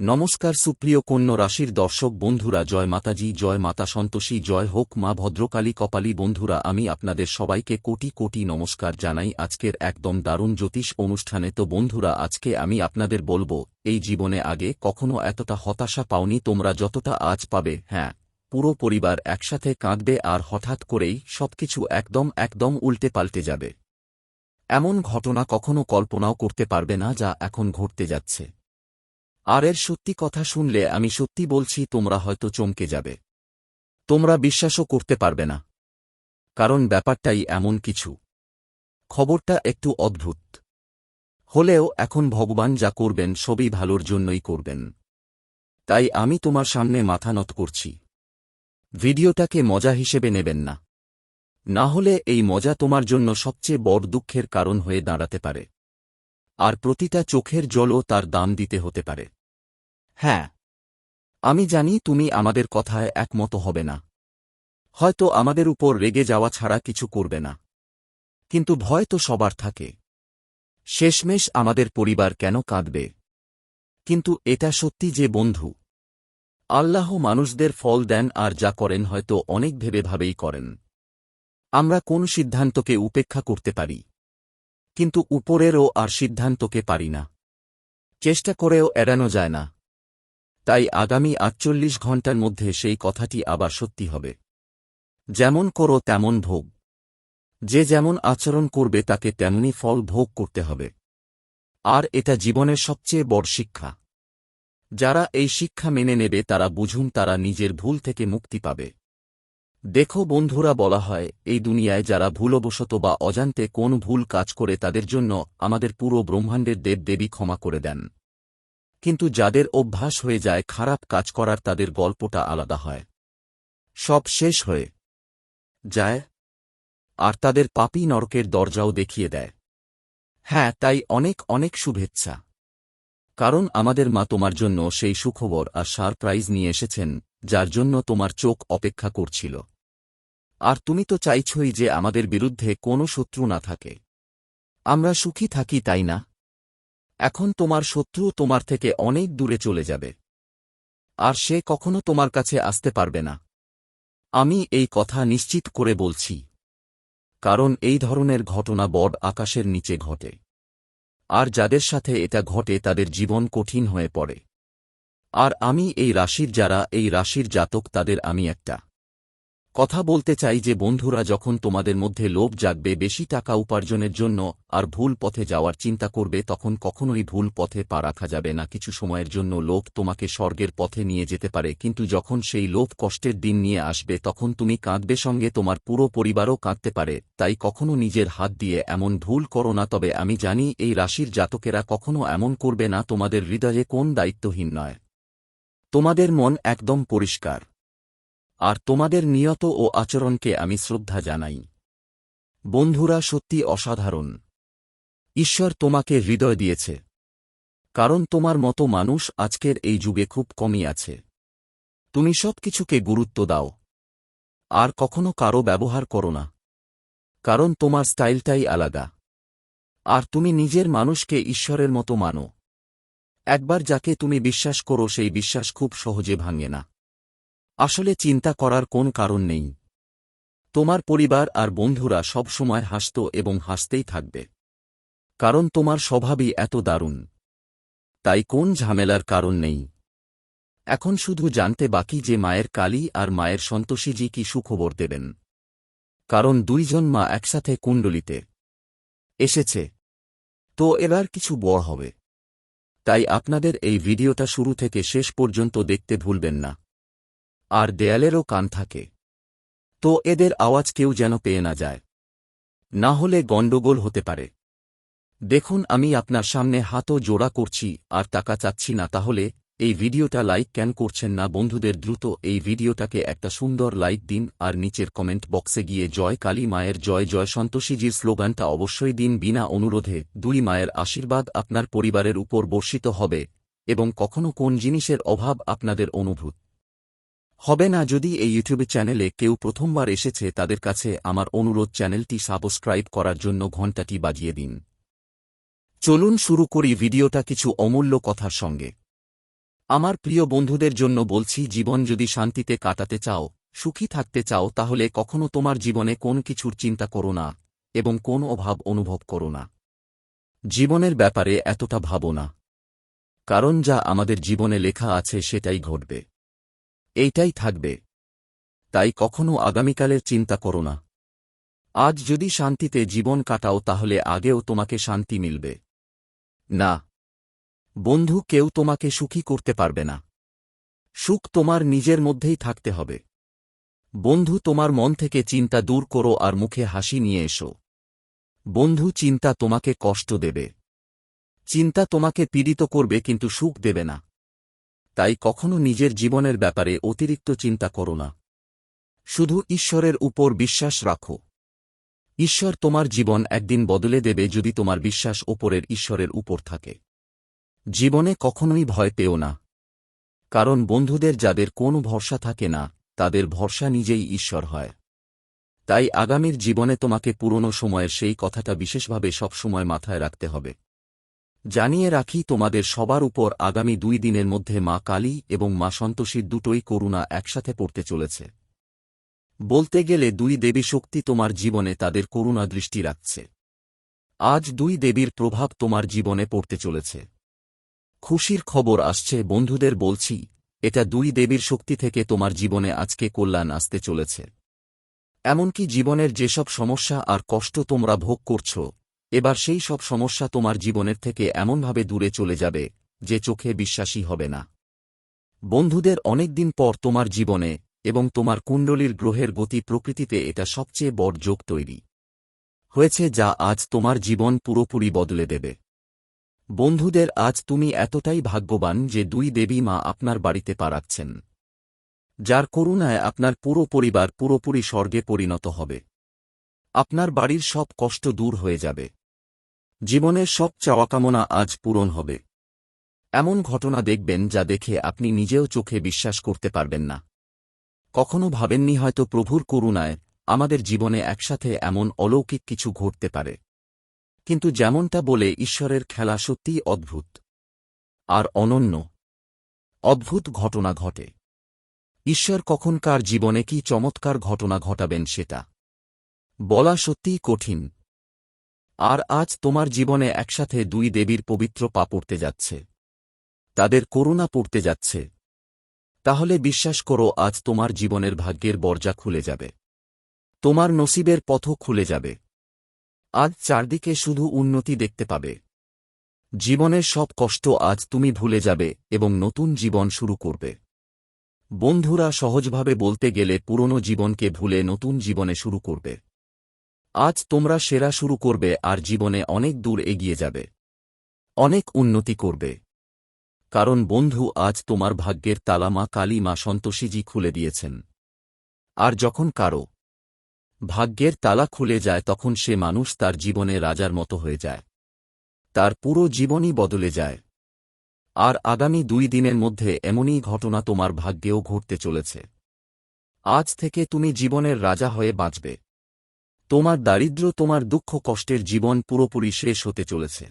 নমস্কার সুপ্রিয় কন্য রাশির দর্শক বন্ধুরা, জয় মাতাজি, জয় মাতা সন্তোষী, জয় হোক মা ভদ্রকালী, কপালী বন্ধুরা, আমি আপনাদের সবাইকে কোটি কোটি নমস্কার জানাই আজকের একদম দারুণ জ্যোতিষ অনুষ্ঠানে। তো বন্ধুরা, আজকে আমি আপনাদের বলব, এই জীবনে আগে কখনো এতটা হতাশা পাওনি তোমরা যতটা আজ পাবে। হ্যাঁ পুরো পরিবার একসাথে কাঁদবে আর হঠাৎ করেই সবকিছু একদম একদম উল্টে পাল্টে যাবে। এমন ঘটনা কখনো কল্পনাও করতে পারবে না যা এখন ঘটতে যাচ্ছে। আর এর সত্যি কথা শুনলে আমি সত্যি বলছি, তোমরা হয়তো চমকে যাবে। তোমরা বিশ্বাসও করতে পারবে না। কারণ ব্যাপারটাই এমন কিছু। খবরটা একটু অদ্ভুত। হলেও এখন ভগবান যা করবেন, সবই ভালোর জন্যই করবেন। তাই আমি তোমার সামনে মাথা নত করছি। ভিডিওটাকে মজা হিসেবে নেবেন না। না হলে এই মজা তোমার জন্য সবচেয়ে বড় দুঃখের কারণ হয়ে দাঁড়াতে পারে। আর প্রতিটা চোখের জলও তার দাম দিতে হতে পারে। হ্যাঁ আমি জানি তুমি আমাদের কথায় একমত হবে না। হয়তো আমাদের উপর রেগে যাওয়া ছাড়া কিছু করবে না। কিন্তু ভয় তো সবার থাকে। শেষমেশ আমাদের পরিবার কেন কাঁদবে? কিন্তু এটা সত্যি যে বন্ধু। আল্লাহ মানুষদের ফল দেন আর যা করেন হয়তো অনেক ভেবে ভাবেই করেন। আমরা কোন সিদ্ধান্তকে উপেক্ষা করতে পারি? কিন্তু উপরেরও আর সিদ্ধান্তকে পারি না। চেষ্টা করেও এড়ানো যায় না। তাই আগামী আটচল্লিশ ঘণ্টার মধ্যে সেই কথাটি আবার সত্যি হবে। যেমন করো তেমন ভোগ। যে যেমন আচরণ করবে তাকে তেমনি ফল ভোগ করতে হবে। আর এটা জীবনের সবচেয়ে বড় শিক্ষা। যারা এই শিক্ষা মেনে নেবে তারা বুঝুন তারা নিজের ভুল থেকে মুক্তি পাবে। দেখো বন্ধুরা বলা হয়, এই দুনিয়ায় যারা ভুলবশত বা অজান্তে কোন ভুল কাজ করে তাদের জন্য আমাদের পুরো ব্রহ্মাণ্ডের দেবদেবী ক্ষমা করে দেন। কিন্তু যাদের অভ্যাস হয়ে যায় খারাপ কাজ করার তাদের গল্পটা আলাদা হয়। সব শেষ হয়ে যায় আর তাদের পাপি নরকের দরজাও দেখিয়ে দেয়। হ্যাঁ তাই অনেক অনেক শুভেচ্ছা। কারণ আমাদের মা তোমার জন্য সেই সুখবর আর সারপ্রাইজ নিয়ে এসেছেন যার জন্য তোমার চোখ অপেক্ষা করছিল। আর তুমি তো চাইছই যে আমাদের বিরুদ্ধে কোনো শত্রু না থাকে। আমরা সুখী থাকি, তাই না? এখন তোমার শত্রু তোমার থেকে অনেক দূরে চলে যাবে। আর সে কখনো তোমার কাছে আসতে পারবে না। আমি এই কথা নিশ্চিত করে বলছি। কারণ এই ধরনের ঘটনা বড আকাশের নিচে ঘটে। আর যাদের সাথে এটা ঘটে তাদের জীবন কঠিন হয়ে পড়ে। আর আমি এই রাশির যারা, এই রাশির জাতক তাদের আমি একটা। কথা বলতে চাই যে বন্ধুরা, যখন তোমাদের মধ্যে লোভ জাগবে, বেশি টাকা উপার্জনের জন্য আর ভুল পথে যাওয়ার চিন্তা করবে, তখন কখনোই ভুল পথে পা রাখা যাবে না। কিছু সময়ের জন্য লোভ তোমাকে স্বর্গের পথে নিয়ে যেতে পারে, কিন্তু যখন সেই লোভ কষ্টের দিন নিয়ে আসবে, তখন তুমি কাঁদবে সঙ্গে, তোমার পুরো পরিবারও কাঁদতে পারে। তাই কখনো নিজের হাত দিয়ে এমন ভুল করো না, তবে আমি জানি এই রাশির জাতকেরা কখনো এমন করবে না, তোমাদের হৃদয়ে কোন দায়িত্বহীন নয়। তোমাদের মন একদম পরিষ্কার। আর তোমাদের নিয়ত ও আচরণকে আমি শ্রদ্ধা জানাই। বন্ধুরা, সত্যি অসাধারণ। ঈশ্বর তোমাকে হৃদয় দিয়েছে। কারণ তোমার মতো মানুষ আজকের এই যুগে খুব কমই আছে। তুমি সব কিছুকে গুরুত্ব দাও। আর কখনো কারও ব্যবহার করো না। কারণ তোমার স্টাইলটাই আলাদা। আর তুমি নিজের মানুষকে ঈশ্বরের মতো মানো। একবার যাকে তুমি বিশ্বাস করো সেই বিশ্বাস খুব সহজে ভাঙে না। আসলে চিন্তা করার কোন কারণ নেই। তোমার পরিবার আর বন্ধুরা সব সময় হাসত এবং হাসতেই থাকবে। কারণ তোমার স্বভাবই এত দারুণ। তাই কোন ঝামেলার কারণ নেই। এখন শুধু জানতে বাকি যে মায়ের কালী আর মায়ের সন্তোষীজি কি সুখবর দেবেন। কারণ দুইজন মা একসাথে কুণ্ডলিতে। এসেছে। তো এবার কিছু বড় হবে। তাই আপনাদের এই ভিডিওটা শুরু থেকে শেষ পর্যন্ত দেখতে ভুলবেন না। আর দেয়ালেরও কান থাকে। তো এদের আওয়াজ কেউ যেন পেয়ে না যায়। না হলে গণ্ডগোল হতে পারে। দেখুন আমি আপনার সামনে হাতও জোড়া করছি আর টাকা চাচ্ছি না, তাহলে এই ভিডিওটা লাইক কেন করছেন না বন্ধুদের দ্রুত এই ভিডিওটাকে একটা সুন্দর লাইক দিন আর নিচের কমেন্ট বক্সে গিয়ে জয় কালী মায়ের জয় জয় সন্তোষীজির স্লোগানটা অবশ্যই দিন বিনা অনুরোধে দুই মায়ের আশীর্বাদ আপনার পরিবারের উপর বর্ষিত হবে এবং কখনো কোন জিনিসের অভাব আপনাদের অনুভূত হবে না যদি এই ইউটিউব চ্যানেলে কেউ প্রথমবার এসেছে তাদের কাছে আমার অনুরোধ চ্যানেলটি সাবস্ক্রাইব করার জন্য ঘণ্টাটি বাজিয়ে দিন। চলুন শুরু করি ভিডিওটা কিছু অমূল্য কথার সঙ্গে। আমার প্রিয় বন্ধুদের জন্য বলছি, জীবন যদি শান্তিতে কাটাতে চাও, সুখী থাকতে চাও, তাহলে কখনো তোমার জীবনে কোন কিছুর চিন্তা করো না এবং কোন অভাব অনুভব করো না। জীবনের ব্যাপারে এতটা ভাবো না। কারণ যা আমাদের জীবনে লেখা আছে সেটাই ঘটবে। এইটাই থাকবে। তাই কখনো আগামীকালের চিন্তা করো না। আজ যদি শান্তিতে জীবন কাটাও, তাহলে আগেও তোমাকে শান্তি মিলবে। না বন্ধু, কেউ তোমাকে সুখী করতে পারবে না। সুখ তোমার নিজের মধ্যেই থাকতে হবে। বন্ধু, তোমার মন থেকে চিন্তা দূর করো আর মুখে হাসি নিয়ে এসো। বন্ধু, চিন্তা তোমাকে কষ্ট দেবে। চিন্তা তোমাকে পীড়িত করবে কিন্তু সুখ দেবে না। তাই কখনো নিজের জীবনের ব্যাপারে অতিরিক্ত চিন্তা করো না। শুধু ঈশ্বরের উপর বিশ্বাস রাখো। ঈশ্বর তোমার জীবন একদিন বদলে দেবে যদি তোমার বিশ্বাস ওপরের ঈশ্বরের উপর থাকে। জীবনে কখনোই ভয় পেও না। কারণ বন্ধুদের যাদের কোনো ভরসা থাকে না, তাদের ভরসা নিজেই ঈশ্বর হয়। তাই আগামীর জীবনে তোমাকে পুরনো সময়ের সেই কথাটা বিশেষভাবে সবসময় মাথায় রাখতে হবে। জানিয়ে রাখি, তোমাদের সবার উপর আগামী দুই দিনের মধ্যে মা কালী এবং মা সন্তোষীর দুটোই করুণা একসাথে পড়তে চলেছে। বলতে গেলে দুই দেবী শক্তি তোমার জীবনে তাদের করুণা দৃষ্টি রাখছে। আজ দুই দেবীর প্রভাব তোমার জীবনে পড়তে চলেছে। খুশির খবর আসছে, বন্ধুদের বলছি, এটা দুই দেবীর শক্তি থেকে তোমার জীবনে আজকে কল্যাণ আসতে চলেছে। এমনকি জীবনের যেসব সমস্যা আর কষ্ট তোমরা ভোগ করছ, এবার সেই সব সমস্যা তোমার জীবনের থেকে এমনভাবে দূরে চলে যাবে, যে চোখে বিশ্বাসী হবে না। বন্ধুদের অনেকদিন পর তোমার জীবনে এবং তোমার কুণ্ডলীর গ্রহের গতি প্রকৃতিতে এটা সবচেয়ে বড় যোগ তৈরি। হয়েছে যা আজ তোমার জীবন পুরোপুরি বদলে দেবে। বন্ধুদের, আজ তুমি এতটাই ভাগ্যবান যে দুই দেবী মা আপনার বাড়িতে পারাচ্ছেন যার করুণায় আপনার পুরো পরিবার পুরোপুরি স্বর্গে পরিণত হবে। আপনার বাড়ির সব কষ্ট দূর হয়ে যাবে। জীবনের সব চাওয়াকামনা আজ পূরণ হবে। এমন ঘটনা দেখবেন যা দেখে আপনি নিজেও চোখে বিশ্বাস করতে পারবেন না। কখনো ভাবেননি হয়তো প্রভুর করুণায় আমাদের জীবনে একসাথে এমন অলৌকিক কিছু ঘটতে পারে। কিন্তু যেমনটা বলে ঈশ্বরের খেলা সত্যিই অদ্ভুত আর অনন্য। অদ্ভুত ঘটনা ঘটে। ঈশ্বর কখনকার জীবনে কি চমৎকার ঘটনা ঘটাবেন সেটা? বলা সত্যিই কঠিন। আর আজ তোমার জীবনে একসাথে দুই দেবীর পবিত্র পা পড়তে যাচ্ছে। তাদের করুণা পড়তে যাচ্ছে। তাহলে বিশ্বাস করো আজ তোমার জীবনের ভাগ্যের বর্জা খুলে যাবে। তোমার নসিবের পথও খুলে যাবে। আজ চারদিকে শুধু উন্নতি দেখতে পাবে। জীবনের সব কষ্ট আজ তুমি ভুলে যাবে এবং নতুন জীবন শুরু করবে। বন্ধুরা সহজভাবে বলতে গেলে পুরনো জীবনকে ভুলে নতুন জীবনে শুরু করবে। আজ তোমরা সেরা শুরু করবে আর জীবনে অনেক দূর এগিয়ে যাবে। অনেক উন্নতি করবে। কারণ বন্ধু আজ তোমার ভাগ্যের তালামা কালী মা সন্তোষীজি খুলে দিয়েছেন। আর যখন কারও ভাগ্যের তালা খুলে যায় তখন সে মানুষ তার জীবনে রাজার মতো হয়ে যায়। তার পুরো জীবনই বদলে যায়। আর আগামী দুই দিনের মধ্যে এমনই ঘটনা তোমার ভাগ্যেও ঘটতে চলেছে। আজ থেকে তুমি জীবনের রাজা হয়ে বাঁচবে। তোমার দারিদ্র তোমার দুঃখ, কষ্টের জীবন পুরোপুরি শেষ হতে চলেছে।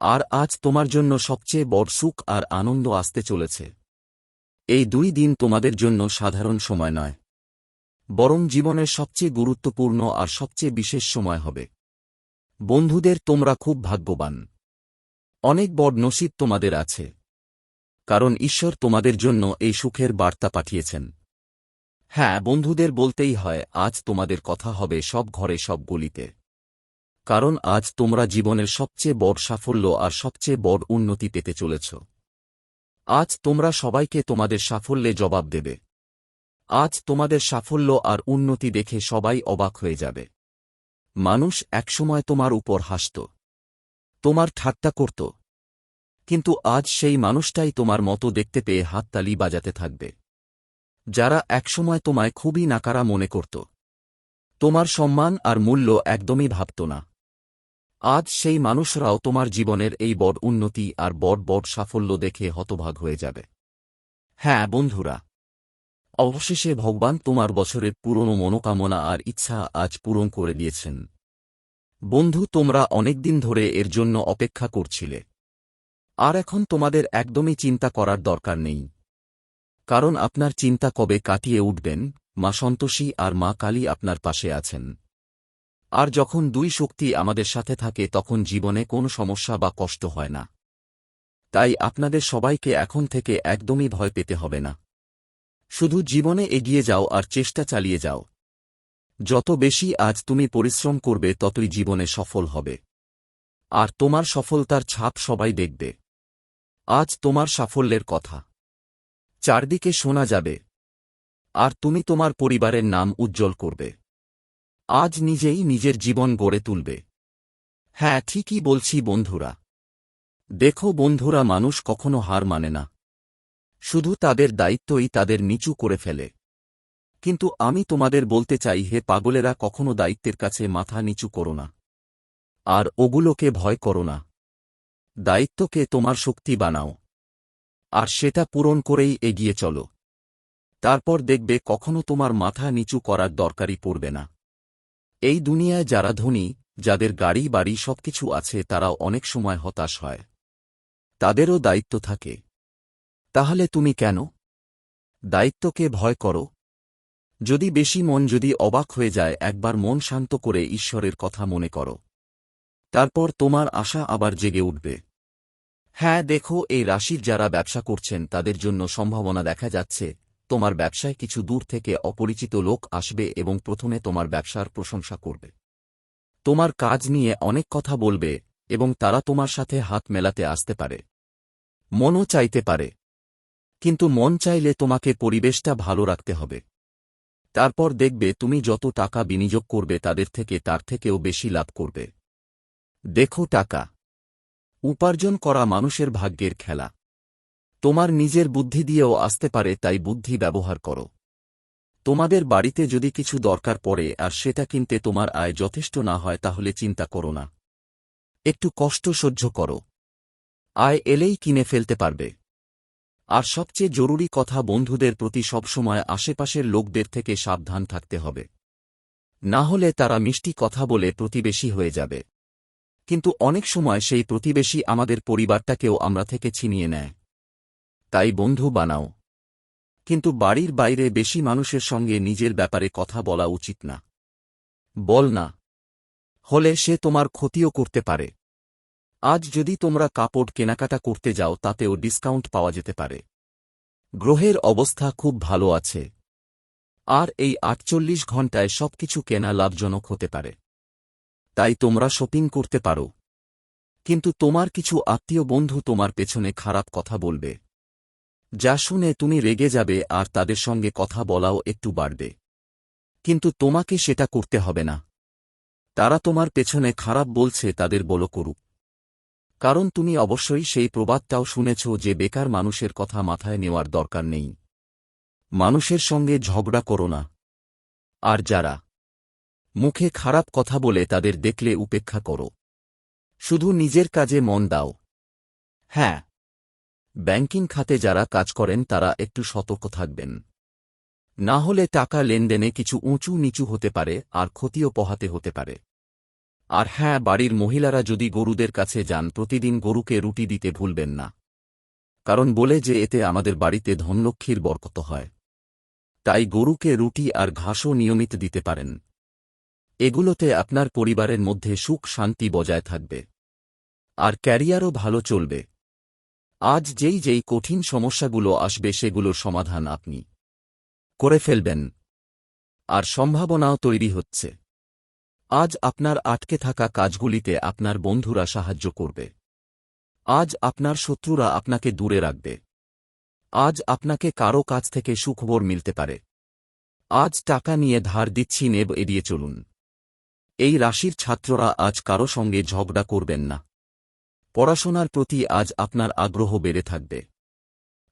আর আজ তোমার জন্য সবচেয়ে বড় সুখ আর আনন্দ আসতে চলেছে। এই দুই দিন তোমাদের জন্য সাধারণ সময় নয়। বরং জীবনের সবচেয়ে গুরুত্বপূর্ণ আর সবচেয়ে বিশেষ সময় হবে। বন্ধুদের তোমরা খুব ভাগ্যবান। অনেক বড় নসিব তোমাদের আছে। কারণ ঈশ্বর তোমাদের জন্য এই সুখের বার্তা পাঠিয়েছেন। হ্যাঁ বন্ধুদের বলতেই হয়, আজ তোমাদের কথা হবে সব ঘরে সব গলিতে। কারণ আজ তোমরা জীবনের সবচেয়ে বড় সাফল্য আর সবচেয়ে বড় উন্নতি পেতে চলেছ। আজ তোমরা সবাইকে তোমাদের সাফল্যে জবাব দেবে। আজ তোমাদের সাফল্য আর উন্নতি দেখে সবাই অবাক হয়ে যাবে। মানুষ একসময় তোমার উপর হাসত। তোমার ঠাট্টা করত। কিন্তু আজ সেই মানুষটাই তোমার মতো দেখতে পেয়ে হাততালি বাজাতে থাকবে। যারা একসময় তোমায় খুবই নাকারা মনে করত। তোমার সম্মান আর মূল্য একদমই ভাবত না। আজ সেই মানুষরাও তোমার জীবনের এই বড় উন্নতি আর বড় বড় সাফল্য দেখে হতভাগ হয়ে যাবে। হ্যাঁ বন্ধুরা অবশেষে ভগবান তোমার বছরের পুরনো মনোকামনা আর ইচ্ছা আজ পূরণ করে দিয়েছেন। বন্ধু, তোমরা অনেকদিন ধরে এর জন্য অপেক্ষা করছিলে। আর এখন তোমাদের একদমই চিন্তা করার দরকার নেই। কারণ আপনার চিন্তা কবে কাটিয়ে উঠবেন, মা সন্তোষী আর মা কালী আপনার পাশে আছেন। আর যখন দুই শক্তি আমাদের সাথে থাকে, তখন জীবনে কোনো সমস্যা বা কষ্ট হয় না। তাই আপনাদের সবাইকে এখন থেকে একদমই ভয় পেতে হবে না। শুধু জীবনে এগিয়ে যাও আর চেষ্টা চালিয়ে যাও। যত বেশি আজ তুমি পরিশ্রম করবে, ততই জীবনে সফল হবে। আর তোমার সফলতার ছাপ সবাই দেখবে। আজ তোমার সাফল্যের কথা। চারদিকে শোনা যাবে। আর তুমি তোমার পরিবারের নাম উজ্জ্বল করবে। আজ নিজেই নিজের জীবন গড়ে তুলবে। হ্যাঁ ঠিকই বলছি বন্ধুরা। দেখো বন্ধুরা, মানুষ কখনো হার মানে না। শুধু তাদের দায়িত্বই তাদের নিচু করে ফেলে। কিন্তু আমি তোমাদের বলতে চাই, হে পাগলেরা, কখনো দায়িত্বের কাছে মাথা নিচু করো না। আর ওগুলোকে ভয় করো না। দায়িত্বকে তোমার শক্তি বানাও। আর সেটা পূরণ করেই এগিয়ে চলো। তারপর দেখবে কখনো তোমার মাথা নিচু করার দরকারই পড়বে না। এই দুনিয়ায় যারা ধনী, যাদের গাড়ি বাড়ি সবকিছু আছে তারাও অনেক সময় হতাশ হয়। তাদেরও দায়িত্ব থাকে। তাহলে তুমি কেন? দায়িত্বকে ভয় করো। যদি বেশি মন যদি অবাক হয়ে যায়, একবার মন শান্ত করে ঈশ্বরের কথা মনে করো। তারপর তোমার আশা আবার জেগে উঠবে। হ্যাঁ দেখো, এই রাশির যারা ব্যবসা করছেন, তাদের জন্য সম্ভাবনা দেখা যাচ্ছে, তোমার ব্যবসায় কিছু দূর থেকে অপরিচিত লোক আসবে এবং প্রথমে তোমার ব্যবসার প্রশংসা করবে। তোমার কাজ নিয়ে অনেক কথা বলবে এবং তারা তোমার সাথে হাত মেলাতে আসতে পারে। মনও চাইতে পারে। কিন্তু মন চাইলে তোমাকে পরিবেশটা ভালো রাখতে হবে। তারপর দেখবে তুমি যত টাকা বিনিয়োগ করবে তাদের থেকে তার থেকেও বেশি লাভ করবে। দেখো টাকা। উপার্জন করা মানুষের ভাগ্যের খেলা। তোমার নিজের বুদ্ধি দিয়েও আসতে পারে তাই বুদ্ধি ব্যবহার করো। তোমাদের বাড়িতে যদি কিছু দরকার পড়ে আর সেটা কিনতে তোমার আয় যথেষ্ট না হয় তাহলে চিন্তা করো না। একটু কষ্ট সহ্য করো। আয় এলেই কিনে ফেলতে পারবে। আর সবচেয়ে জরুরি কথা বন্ধুদের প্রতি সবসময় আশেপাশের লোকদের থেকে সাবধান থাকতে হবে। না হলে তারা মিষ্টি কথা বলে প্রতিবেশী হয়ে যাবে। কিন্তু অনেক সময় সেই প্রতিবেশী আমাদের পরিবারটাকেও আমরা থেকে ছিনিয়ে নেয়। তাই বন্ধু বানাও। কিন্তু বাড়ির বাইরে বেশি মানুষের সঙ্গে নিজের ব্যাপারে কথা বলা উচিত না। বল না। হলে সে তোমার ক্ষতিও করতে পারে। আজ যদি তোমরা কাপড় কেনাকাটা করতে যাও, তাতেও ডিসকাউন্ট পাওয়া যেতে পারে। গ্রহের অবস্থা খুব ভালো আছে। আর এই আটচল্লিশ ঘণ্টায় সবকিছু কেনা লাভজনক হতে পারে। তাই তোমরা শপিং করতে পারো। কিন্তু তোমার কিছু আত্মীয় বন্ধু তোমার পেছনে খারাপ কথা বলবে। যা শুনে তুমি রেগে যাবে আর তাদের সঙ্গে কথা বলাও একটু বাড়বে। কিন্তু তোমাকে সেটা করতে হবে না। তারা তোমার পেছনে খারাপ বলছে, তাদের বলো করুক। কারণ তুমি অবশ্যই সেই প্রবাদটাও শুনেছ যে বেকার মানুষের কথা মাথায় নেওয়ার দরকার নেই। মানুষের সঙ্গে ঝগড়া করো না। আর যারা মুখে খারাপ কথা বলে তাদের দেখলে উপেক্ষা করো। শুধু নিজের কাজে মন দাও। হ্যাঁ ব্যাংকিং খাতে যারা কাজ করেন তারা একটু সতর্ক থাকবেন। না হলে টাকা লেনদেনে কিছু উঁচু নিচু হতে পারে আর ক্ষতিও পহাতে হতে পারে। আর হ্যাঁ বাড়ির মহিলারা যদি গরুদের কাছে যান, প্রতিদিন গরুকে রুটি দিতে ভুলবেন না। কারণ বলে যে এতে আমাদের বাড়িতে ধনলক্ষ্মীর বরকত হয়। তাই গরুকে রুটি আর ঘাসও নিয়মিত দিতে পারেন। এগুলোতে আপনার পরিবারের মধ্যে সুখ শান্তি বজায় থাকবে। আর ক্যারিয়ারও ভালো চলবে। আজ যেই যেই কঠিন সমস্যাগুলো আসবে, সেগুলোর সমাধান আপনি করে ফেলবেন। আর সম্ভাবনাও তৈরি হচ্ছে। আজ আপনার আটকে থাকা কাজগুলিতে আপনার বন্ধুরা সাহায্য করবে। আজ আপনার শত্রুরা আপনাকে দূরে রাখবে। আজ আপনাকে কারও কাছ থেকে সুখবর মিলতে পারে। আজ টাকা নিয়ে ধার দিচ্ছি, নেব, এড়িয়ে চলুন। এই রাশির ছাত্ররা আজ কারও সঙ্গে ঝগড়া করবেন না। পড়াশোনার প্রতি আজ আপনার আগ্রহ বেড়ে থাকবে।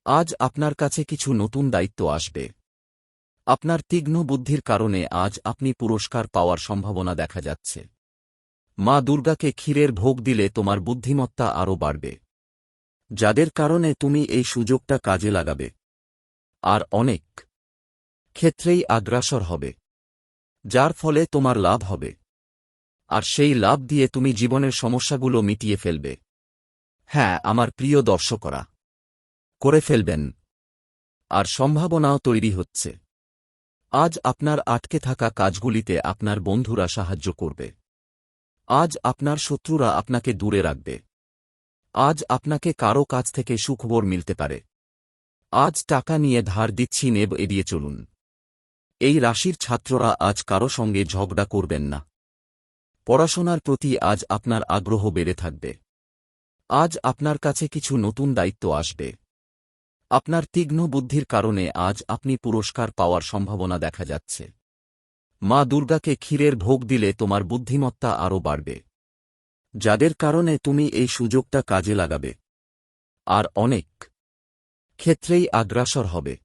আজ আপনার কাছে কিছু নতুন দায়িত্ব আসবে। আপনার তীক্ষ্ণ বুদ্ধির কারণে আজ আপনি পুরস্কার পাওয়ার সম্ভাবনা দেখা যাচ্ছে। মা দুর্গাকে ক্ষীরের ভোগ দিলে তোমার বুদ্ধিমত্তা আরও বাড়বে। যাদের কারণে তুমি এই সুযোগটা কাজে লাগাবে। আর অনেক ক্ষেত্রেই আগ্রাসর হবে। যার ফলে তোমার লাভ হবে। আর সেই লাভ দিয়ে তুমি জীবনের সমস্যাগুলো মিটিয়ে ফেলবে। হ্যাঁ আমার প্রিয় দর্শকরা, করে ফেলবেন। আর সম্ভাবনাও তৈরি হচ্ছে। আজ আপনার আটকে থাকা কাজগুলিতে আপনার বন্ধুরা সাহায্য করবে। আজ আপনার শত্রুরা আপনাকে দূরে রাখবে। আজ আপনাকে কারও কাছ থেকে সুখবর মিলতে পারে। আজ টাকা নিয়ে ধার দিচ্ছি, নেব, এড়িয়ে চলুন। এই রাশির ছাত্ররা আজ কারও সঙ্গে ঝগড়া করবেন না। পড়াশোনার প্রতি আজ আপনার আগ্রহ বেড়ে থাকবে। আজ আপনার কাছে কিছু নতুন দায়িত্ব আসবে। আপনার তীক্ষ্ণ বুদ্ধির কারণে আজ আপনি পুরস্কার পাওয়ার সম্ভাবনা দেখা যাচ্ছে। মা দুর্গাকে ক্ষীরের ভোগ দিলে তোমার বুদ্ধিমত্তা আরও বাড়বে। যাদের কারণে তুমি এই সুযোগটা কাজে লাগাবে। আর অনেক ক্ষেত্রেই আগ্রাসর হবে।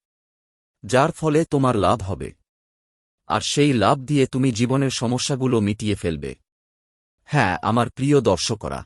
যার ফলে তোমার লাভ হবে। আর সেই লাভ দিয়ে তুমি জীবনের সমস্যাগুলো মিটিয়ে ফেলবে। হ্যাঁ আমার প্রিয় দর্শকরা।